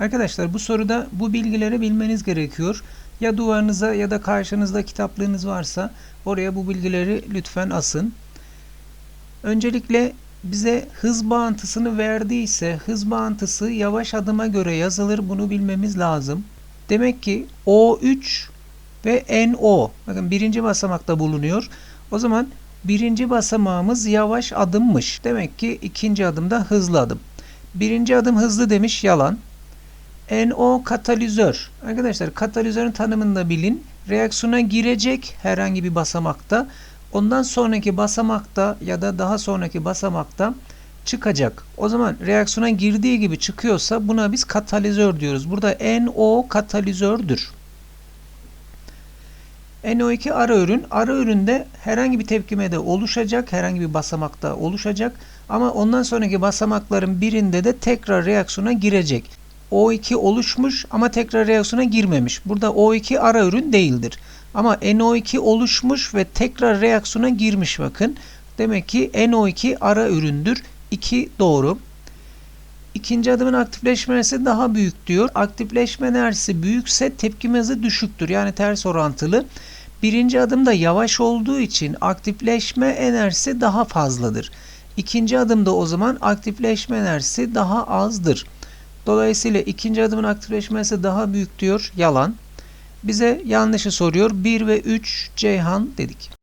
Arkadaşlar bu soruda bu bilgileri bilmeniz gerekiyor. Ya duvarınıza ya da karşınızda kitaplığınız varsa oraya bu bilgileri lütfen asın. Öncelikle bize hız bağıntısını verdiyse hız bağıntısı yavaş adıma göre yazılır. Bunu bilmemiz lazım. Demek ki O3 ve NO bakın birinci basamakta bulunuyor. O zaman birinci basamağımız yavaş adımmış. Demek ki ikinci adımda hızlı adım. Birinci adım hızlı demiş yalan. NO katalizör. Arkadaşlar katalizörün tanımını da bilin. Reaksiyona girecek herhangi bir basamakta. Ondan sonraki basamakta ya da daha sonraki basamakta çıkacak. O zaman reaksiyona girdiği gibi çıkıyorsa buna biz katalizör diyoruz. Burada NO katalizördür. NO2 ara ürün. Ara üründe herhangi bir tepkimede oluşacak, herhangi bir basamakta oluşacak ama ondan sonraki basamakların birinde de tekrar reaksiyona girecek. O2 oluşmuş ama tekrar reaksiyona girmemiş. Burada O2 ara ürün değildir. Ama NO2 oluşmuş ve tekrar reaksiyona girmiş bakın. Demek ki NO2 ara üründür. 2 doğru. İkinci adımın aktifleşme enerjisi daha büyük diyor. Aktifleşme enerjisi büyükse tepkime hızı düşüktür. Yani ters orantılı. Birinci adımda yavaş olduğu için aktifleşme enerjisi daha fazladır. İkinci adımda o zaman aktifleşme enerjisi daha azdır. Dolayısıyla ikinci adımın aktifleşmesi daha büyük diyor. Yalan. Bize yanlışı soruyor. 1 ve 3 Ceyhan dedik.